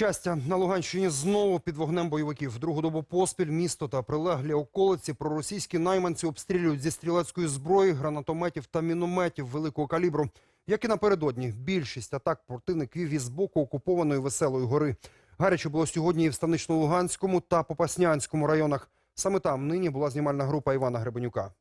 щастя, на Луганщині знову під вогнем бойовиків. Другу добу поспіль місто та прилеглі околиці проросійські найманці обстрілюють зі стрілецької зброї, гранатометів та мінометів великого калібру. Як і напередодні, більшість атак противник вів із боку окупованої Веселої гори. Гаряче було сьогодні і в Станично-Луганському та Попаснянському районах. Саме там нині була знімальна група Івана Гребенюка.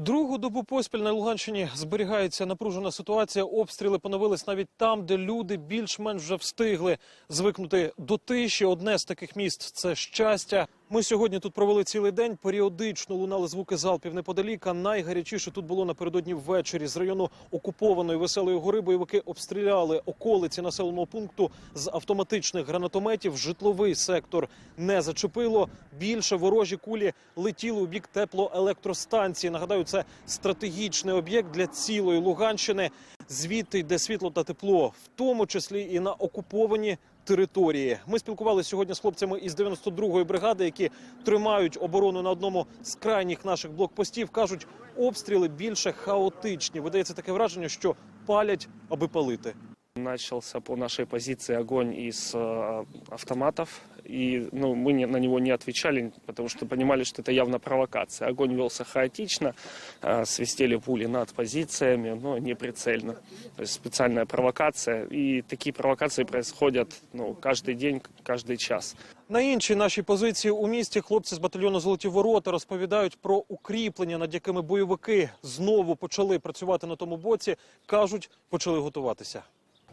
Другу добу поспіль на Луганщині зберігається напружена ситуація. Обстріли поновились навіть там, де люди більш-менш вже встигли звикнути до тиші. Одне з таких міст це щастя. Ми сьогодні тут провели цілий день. Періодично лунали звуки залпів неподалік. А найгарячіше тут було напередодні ввечері. З району окупованої веселої гори бойовики обстріляли околиці населеного пункту з автоматичних гранатометів. Житловий сектор не зачепило. Більше ворожі кулі летіли у бік теплоелектростанції. Нагадаю, це стратегічний об'єкт для цілої Луганщини. Звідти йде світло та тепло, в тому числі і на окуповані території. Ми спілкувалися сьогодні з хлопцями із 92-ї бригади, які тримають оборону на одному з крайніх наших блокпостів. кажуть, обстріли більше хаотичні. Видається таке враження, що палять, аби палити. Начался по нашей позиции огонь из э, автоматов, и ну, мы не- на него не отвечали, потому что понимали, что это явно провокация. Огонь велся хаотично, э, свистели пули над позициями, но не прицельно. То есть специальная провокация, и такие провокации происходят ну, каждый день, каждый час. На іншій нашій позиції у місті хлопці з батальйону Золоті ворота розповідають про укріплення, над якими бойовики знову почали працювати на тому боці. кажуть, почали готуватися.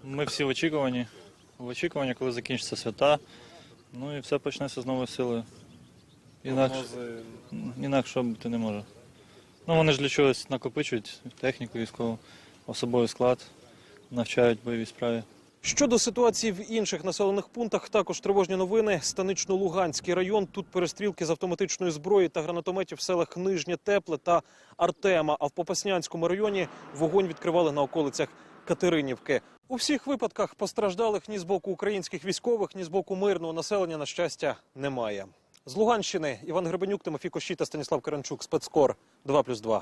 Ми всі в очікуванні. В очікуванні, коли закінчаться свята. Ну і все почнеться з новою силою. Інакше, інакше бути не може. Ну вони ж для чогось накопичують техніку військову, особовий склад, навчають бойовій справі. Щодо ситуації в інших населених пунктах, також тривожні новини. Станично-Луганський район. Тут перестрілки з автоматичної зброї та гранатометів в селах Нижнє Тепле та Артема. А в Попаснянському районі вогонь відкривали на околицях Катеринівки. У всіх випадках постраждалих ні з боку українських військових, ні з боку мирного населення, на щастя, немає. З Луганщини Іван Гребенюк, Тимофій Кощі та Станіслав Каранчук. Спецкор 2+,2.